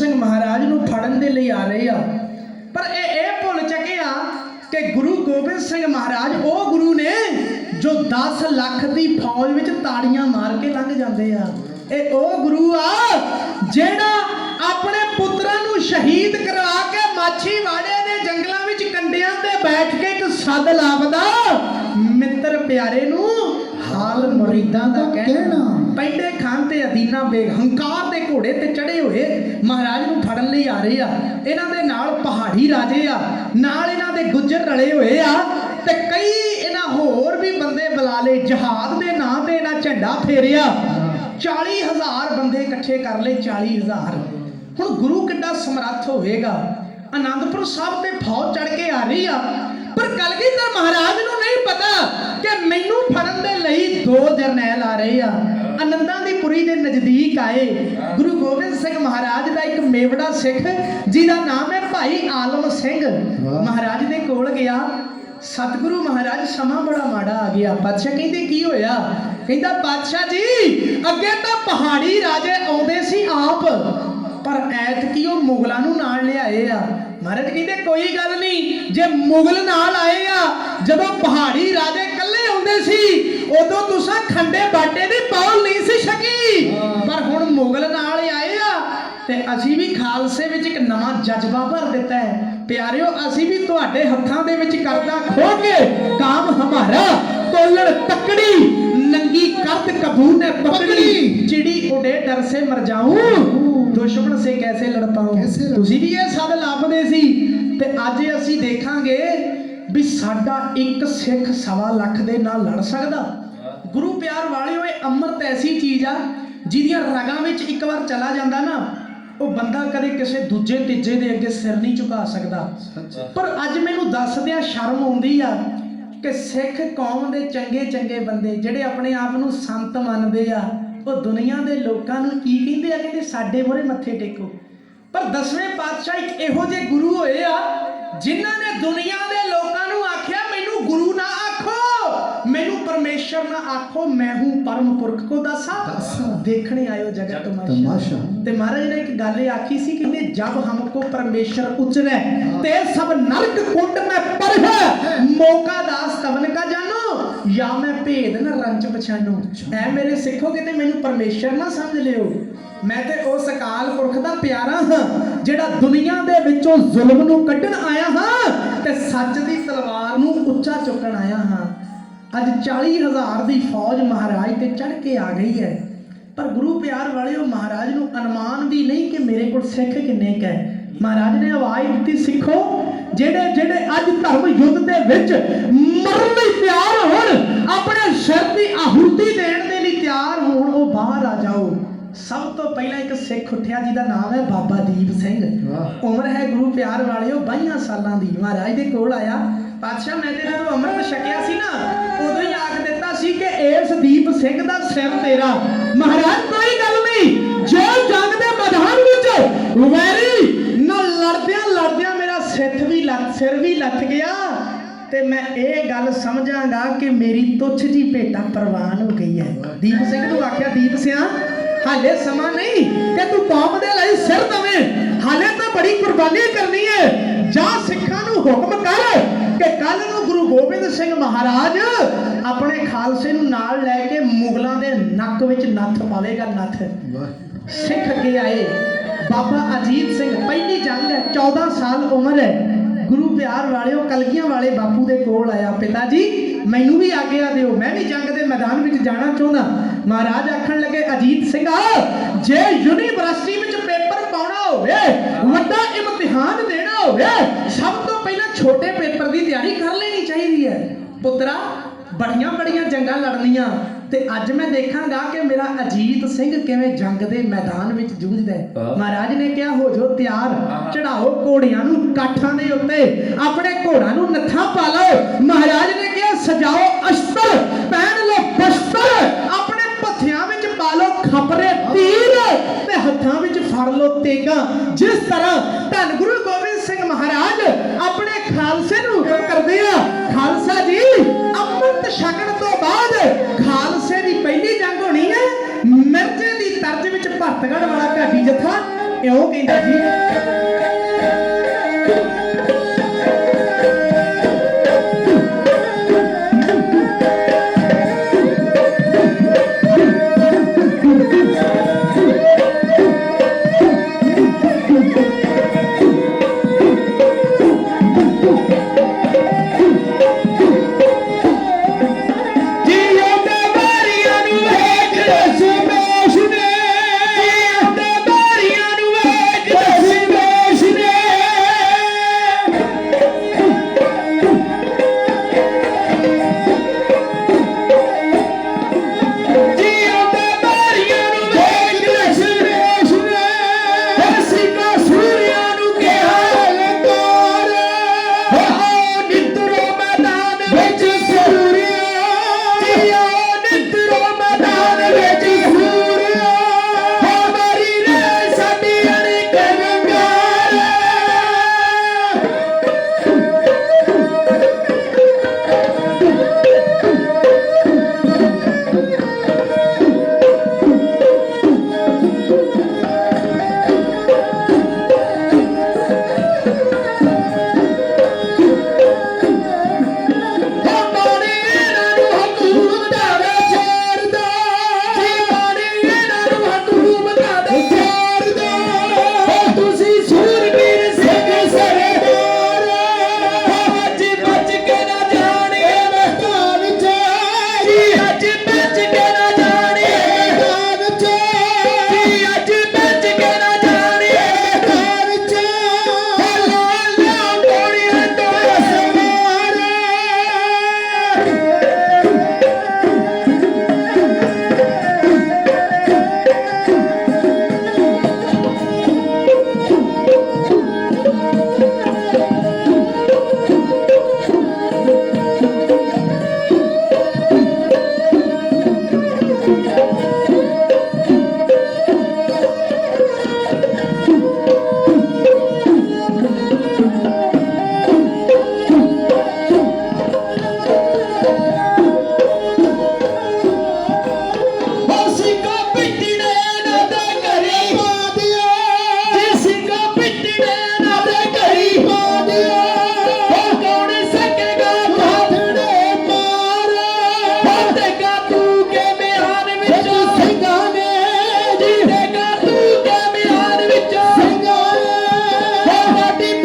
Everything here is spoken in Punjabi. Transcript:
ਸਿੰਘ ਮਹਾਰਾਜ ਨੂੰ ਫੜਨ ਦੇ ਲਈ ਆ ਰਹੇ ਆ। ਪਰ ਇਹ ਇਹ ਭੁੱਲ ਚੁੱਕੇ ਕਿ ਗੁਰੂ ਗੋਬਿੰਦ ਸਿੰਘ ਮਹਾਰਾਜ, ਉਹ ਗੁਰੂ ਨੇ ਜੋ 10 ਲੱਖ ਦੀ ਫੌਜ ਵਿੱਚ ਤਾੜੀਆਂ ਮਾਰ ਕੇ ਲੰਘ ਜਾਂਦੇ ਆ। ਇਹ ਉਹ ਗੁਰੂ ਆ ਜਿਹੜਾ ਆਪਣੇ ਪੁੱਤਰਾਂ ਨੂੰ ਸ਼ਹੀਦ ਕਰਵਾ ਕੇ ਮਾਛੀਵਾੜੇ ਦੇ ਜੰਗਲਾਂ ਵਿੱਚ ਕੰਡਿਆਂ ਤੇ ਬੈਠ ਕੇ ਇੱਕ ਸੱਦ ਲਾਵਦਾ। ਮਿੱਤਰ ਪਿਆਰੇ ਨੂੰ ਹਾਲ ਮੁਰੀਦਾਂ ਦਾ ਕਹਿਣਾ। ਪੈਂਡੇ ਖਾਨ ਤੇ ਅਦੀਨਾ ਬੇਗ ਹੰਕਾਰ ਦੇ ਘੋੜੇ ਤੇ ਚੜੇ ਹੋਏ ਮਹਾਰਾਜ ਨੂੰ ਫੜਨ ਲਈ ਆ ਰਹੇ ਆ। ਇਹਨਾਂ ਦੇ ਨਾਲ ਪਹਾੜੀ ਰਾਜੇ ਆ ਨਾਲ ਇਹਨਾਂ ਦੇ ਗੁੱਜਰ ਰਲੇ ਹੋਏ ਆ ਤੇ ਕਈ ਇਹਨਾਂ ਹੋਰ ਵੀ ਬੰਦੇ ਬੁਲਾ ਲਏ। ਜਹਾਦ ਦੇ ਨਾਂ ਤੇ ਇਹਨਾਂ ਝੰਡਾ ਫੇਰਿਆ। 40000 ਬੰਦੇ ਇਕੱਠੇ ਕਰ ਲਏ 40000 ਹੁਣ ਗੁਰੂ ਕਿੱਡਾ ਸਮਰੱਥ ਹੋਵੇਗਾ? ਆਨੰਦਪੁਰ ਸਾਹਿਬ ਤੇ ਫੌਜ ਚੜ ਕੇ ਆ ਰਹੀ ਆ। ਪਰ ਕਲਗੀਧਰ ਮਹਾਰਾਜ ਨੂੰ ਨਹੀਂ ਪਤਾ ਕਿ ਮੈਨੂੰ ਫੜਨ ਦੇ ਲਈ ਦੋ ਜਰਨੈਲ ਆ ਰਹੇ ਆ। ਆਨੰਦਾਂ ਦੀ ਪੁਰੀ ਦੇ ਨਜ਼ਦੀਕ ਆਏ। ਗੁਰੂ ਗੋਬਿੰਦ ਸਿੰਘ ਮਹਾਰਾਜ ਦਾ ਇੱਕ ਮੇਵੜਾ ਸਿੱਖ ਜਿਹਦਾ ਨਾਮ ਹੈ ਭਾਈ ਆਲਮ ਸਿੰਘ। ਮਹਾਰਾਜ ਦੇ ਕੋਲ ਗਿਆ। ਸਤਿਗੁਰੂ ਮਹਾਰਾਜ ਸਮਾਂ ਬੜਾ ਮਾੜਾ ਆ ਗਿਆ। ਬਾਦਸ਼ਾਹ ਕਹਿੰਦੇ ਕੀ ਹੋਇਆ? ਕਹਿੰਦਾ ਬਾਦਸ਼ਾਹ ਜੀ ਅੱਗੇ ਤਾਂ ਪਹਾੜੀ ਰਾਜੇ ਆਉਂਦੇ ਸੀ ਆਪ ਪਰ ਮੁਗਲਾਂ ਨੂੰ ਨਾਲ ਲਿਆਏ ਆ। ਮਹਾਰਾਜ ਕਹਿੰਦੇ ਕੋਈ ਗੱਲ ਨਹੀਂ। ਜੇ ਮੁਗਲ ਨਾਲ ਆਏ ਆ ਜਦੋਂ ਪਹਾੜੀ ਰਾਜੇ ਇਕੱਲੇ ਆਉਂਦੇ ਸੀ ਉਦੋਂ ਤੁਸੀਂ ਖੰਡੇ ਬਾਟੇ ਦੀ ਪੌਲ ਨਹੀਂ ਸੀ ਛਕੀ। ਪਰ ਹੁਣ ਮੁਗਲ ਨਾਲ ਆਏ ਆ ਤੇ ਅਸੀਂ ਵੀ ਖਾਲਸੇ ਵਿੱਚ ਇੱਕ ਨਵਾਂ ਜਜ਼ਬਾ ਭਰ ਦਿੱਤਾ ਹੈ। ਪਿਆਰਿਓ ਅਸੀਂ ਵੀ ਤੁਹਾਡੇ ਹੱਥਾਂ ਦੇ ਵਿੱਚ ਕਰਦਾ ਖੋ ਕੇ ਕਾਮ ਹਮਾਰਾ ਤੋਲਣ ਤਕੜੀ ਨੰਗੀ ਕਰਤ ਕਬੂ ਨੇ ਪਕੜੀ। ਚਿੜੀ ਉਡੇ ਡਰ ਸੇ ਮਰ ਜਾਊਂ। ਦੁਸ਼ਮਣ ਸੇ ਕੈਸੇ ਲੜ ਲੜ- ਤੁਸੀਂ ਵੀ ਇਹ ਸਦ ਲੱਭਦੇ ਸੀ ਤੇ ਅੱਜ ਅਸੀਂ ਦੇਖਾਂਗੇ ਵੀ ਸਾਡਾ ਇੱਕ ਸਿੱਖ ਸਵਾ ਲੱਖ ਦੇ ਨਾਲ ਲੜ ਸਕਦਾ। ਗੁਰੂ ਪਿਆਰ ਵਾਲਿਓ ਇਹ ਅੰਮ੍ਰਿਤ ਐਸੀ ਚੀਜ਼ ਆ ਜਿਹਦੀਆਂ ਰਗਾਂ ਵਿੱਚ ਇੱਕ ਵਾਰ ਚਲਾ ਜਾਂਦਾ ਨਾ ਉਹ ਬੰਦਾ ਕਦੇ ਕਿਸੇ ਦੂਜੇ ਤੀਜੇ ਦੇ ਅੱਗੇ ਸਿਰ ਨਹੀਂ ਝੁਕਾ ਸਕਦਾ। ਪਰ ਅੱਜ ਮੈਨੂੰ ਦੱਸਦਿਆਂ ਸ਼ਰਮ ਆਉਂਦੀ ਆ ਕਿ ਸਿੱਖ ਕੌਮ ਦੇ ਚੰਗੇ ਚੰਗੇ ਬੰਦੇ ਜਿਹੜੇ ਆਪਣੇ ਆਪ ਨੂੰ ਸੰਤ ਮੰਨਦੇ ਆ ਉਹ ਦੁਨੀਆ ਦੇ ਲੋਕਾਂ ਨੂੰ ਕੀ ਕਹਿੰਦੇ ਆ ਕਹਿੰਦੇ ਸਾਡੇ ਮੂਹਰੇ ਮੱਥੇ ਟੇਕੋ। ਪਰ ਦਸਵੇਂ ਪਾਤਸ਼ਾਹ ਇੱਕ ਇਹੋ ਜਿਹੇ ਗੁਰੂ ਹੋਏ ਆ ਜਿਨ੍ਹਾਂ ਨੇ ਦੁਨੀਆ ਦੇ ਲੋਕਾਂ ਪਰਮੇਸ਼ਰ ਨਾ ਆਖੋ ਮੈਂ ਹੂੰ ਪਰਮ ਪੁਰਖ ਕੋ ਦਾਸਾ। ਦੇਖਣੇ ਆਇਓ ਜਗਤ ਤਮਾਸ਼ਾ। ਤੇ ਮਹਾਰਾਜ ਨੇ ਇੱਕ ਗੱਲ ਇਹ ਆਖੀ ਸੀ ਕਿ ਜਬ ਹਮਕੋ ਪਰਮੇਸ਼ਰ ਉਚਰੇ ਤੇ ਸਭ ਨਰਕ ਕੁੰਡ ਮੈਂ ਪਰ ਹੈ। ਮੌਕਾ ਦਾਸ ਤਵਨ ਕਾ ਜਾਨੋ ਜਾਂ ਮੈਂ ਭੇਦ ਨ ਰੰਚ ਪਛਾਨੋ ਐ ਮੇਰੇ ਸਿੱਖੋ ਕਿਤੇ ਮੈਨੂੰ ਪਰਮੇਸ਼ਰ ਨਾ ਸਮਝ ਲਿਓ। ਮੈਂ ਤੇ ਉਸ ਅਕਾਲ ਪੁਰਖ ਦਾ ਪਿਆਰਾ ਹਾਂ ਜਿਹੜਾ ਦੁਨੀਆ ਦੇ ਵਿੱਚੋਂ ਜ਼ੁਲਮ ਨੂੰ ਕੱਢਣ ਆਇਆ ਹਾਂ ਤੇ ਸੱਚ ਦੀ ਤਲਵਾਰ ਨੂੰ ਉੱਚਾ ਚੁੱਕਣ ਆਇਆ ਹਾਂ। ਅੱਜ 40000 ਦੀ ਫੌਜ ਮਹਾਰਾਜ ਤੇ ਚੜ ਕੇ ਆ ਗਈ ਹੈ। ਪਰ ਗੁਰੂ ਪਿਆਰ ਵਾਲਿਓ ਮਹਾਰਾਜ ਨੂੰ ਅਨੁਮਾਨ ਵੀ ਨਹੀਂ ਕਿ ਮੇਰੇ ਕੋਲ ਸਿੱਖ ਕਿੰਨੇ ਕੁ ਮਹਾਰਾਜ ਨੇ ਆਵਾਜ਼ ਦਿੱਤੀ ਸਿੱਖੋ ਜਿਹੜੇ ਜਿਹੜੇ ਅੱਜ ਧਰਮ ਯੁੱਧ ਦੇ ਵਿੱਚ ਮਰਨ ਲਈ ਤਿਆਰ ਹੋਣ ਆਪਣੇ ਸਿਰ ਦੀ ਆਹੂਤੀ ਦੇਣ ਦੇ ਲਈ ਤਿਆਰ ਹੋਣ ਉਹ ਬਾਹਰ ਆ ਜਾਓ। ਸਭ ਤੋਂ ਪਹਿਲਾਂ ਇੱਕ ਸਿੱਖ ਉੱਠਿਆ ਜਿਹਦਾ ਨਾਮ ਹੈ ਬਾਬਾ ਦੀਪ ਸਿੰਘ। ਉਮਰ ਹੈ ਗੁਰੂ ਪਿਆਰ ਵਾਲਿਓ 22 ਸਾਲਾਂ ਦੀ। ਮਹਾਰਾਜ ਦੇ ਕੋਲ ਆਇਆ। ਪਾਤਸ਼ਾਹ, ਮੈਂ ਤੇ ਜਦੋਂ ਅੰਮ੍ਰਿਤ ਛਕਿਆ ਸੀ ਨਾ, ਉਦੋਂ ਹੀ ਆਖ ਦਿੱਤਾ ਸੀ ਕਿ ਇਸ ਦੀਪ ਸਿੰਘ ਦਾ ਸਿਰ ਤੇਰਾ। ਮਹਾਰਾਜ, ਕੋਈ ਗੱਲ ਨਹੀਂ। ਜੋ ਜੰਗ ਦੇ ਮੈਦਾਨ ਵਿੱਚ ਵੈਰੀ ਨਾਲ ਲੜਦਿਆਂ ਲੜਦਿਆਂ ਮੇਰਾ ਸਿੱਖ ਵੀ ਲੱਤ ਸਿਰ ਵੀ ਲੱਥ ਗਿਆ। ਤੇ ਮੈਂ ਇਹ ਗੱਲ ਸਮਝਾਂਗਾ ਕਿ ਮੇਰੀ ਤੁੱਛ ਜੀ ਭੇਟਾ ਪ੍ਰਵਾਨ ਹੋ ਗਈ ਹੈ। ਦੀਪ ਸਿੰਘ ਨੂੰ ਆਖਿਆ, ਦੀਪ ਸਿਆ, ਹਾਲੇ ਸਮਾਂ ਨਹੀਂ ਕਿ ਤੂੰ ਕੌਮ ਦੇ ਲਈ ਸਿਰ ਦਵੇਂ। ਹਾਲੇ ਤਾਂ ਬੜੀ ਕੁਰਬਾਨੀ ਕਰਨੀ ਹੈ। ਜਾ ਸਿੱਖਾਂ ਨੂੰ ਹੁਕਮ ਕਰ ਕੱਲ ਨੂੰ ਗੁਰੂ ਗੋਬਿੰਦ ਸਿੰਘ ਮਹਾਰਾਜ ਆਪਣੇ ਖਾਲਸੇ ਨੂੰ ਨਾਲ ਲੈ ਕੇ ਮੁਗਲਾਂ ਦੇ ਨੱਕ ਵਿੱਚ ਨੱਥ ਪਾਵੇਗਾ ਨੱਥ। ਸਿੱਖ ਅੱਗੇ ਆਏ। ਬਾਬਾ ਅਜੀਤ ਸਿੰਘ, ਪਹਿਲੀ ਜੰਗ ਹੈ 14 ਸਾਲ ਉਮਰ ਹੈ। ਗੁਰੂ ਪਿਆਰ ਵਾਲਿਓ, ਕਲਗੀਆਂ ਵਾਲੇ ਬਾਪੂ ਦੇ ਕੋਲ ਆਇਆ ਪਿਤਾ ਜੀ। ਮੈਨੂੰ ਵੀ ਆਗਿਆ ਦਿਓ। ਮੈਂ ਵੀ ਜੰਗ ਦੇ ਮੈਦਾਨ ਵਿੱਚ ਜਾਣਾ ਚਾਹੁੰਦਾ। ਮਹਾਰਾਜ ਆਖਣ ਲੱਗੇ, ਅਜੀਤ ਸਿੰਘਾ ਜੇ ਯੂਨੀਵਰਸਿਟੀ ਹੋਵੇ ਵੱਡਾ ਇਮਤਿਹਾਨ ਦੇਣਾ ਹੋਵੇ ਸਭ ਤੋਂ ਪਹਿਲਾਂ ਛੋਟੇ ਪੇਪਰ ਦੀ ਤਿਆਰੀ ਕਰ ਲੈਣੀ ਚਾਹੀਦੀ ਹੈ। ਪੁੱਤਰਾ ਬੜੀਆਂ ਬੜੀਆਂ ਜੰਗਾਂ ਲੜਨੀਆਂ ਤੇ ਅੱਜ ਮੈਂ ਦੇਖਾਂਗਾ ਕਿ ਮੇਰਾ ਅਜੀਤ ਸਿੰਘ ਕਿਵੇਂ ਜੰਗ ਦੇ ਮੈਦਾਨ ਵਿੱਚ ਜੂਝਦਾ ਹੈ। ਮਹਾਰਾਜ ਨੇ ਕਿਹਾ ਹੋ ਜੋ ਤਿਆਰ ਚੜਾਓ ਘੋੜਿਆਂ ਨੂੰ ਕਾਠਾਂ ਦੇ ਉੱਤੇ ਆਪਣੇ ਘੋੜਾਂ ਨੂੰ ਨੱਥਾ ਪਾ ਲਓ। ਮਹਾਰਾਜ ਨੇ ਕਿਹਾ ਸਜਾਓ ਅਸਤਰ ਫੜ ਲਓ ਤੇਗਾ ਜਿਸ ਤਰ੍ਹਾਂ ਧੰਨ ਗੁਰੂ ਗੋਬਿੰਦ ਸਿੰਘ ਮਹਾਰਾਜ ਆਪਣੇ ਖਾਲਸੇ ਨੂੰ ਹੁਕਮ ਕਰਦੇ ਆ, ਖਾਲਸਾ ਜੀ, ਅੰਮ੍ਰਿਤ ਛਕਣ ਤੋਂ ਬਾਅਦ ਖਾਲਸੇ ਦੀ ਪਹਿਲੀ ਜੰਗ ਹੋਣੀ ਹੈ। ਮਿਰਜ਼ੇ ਦੀ ਤਰਜ਼ ਵਿੱਚ ਭਰਤਗੜ ਵਾਲਾ ਘਾਟੀ ਜਥਾ, ਇਉਂ ਕਹਿੰਦਾ ਜੀ। Father, be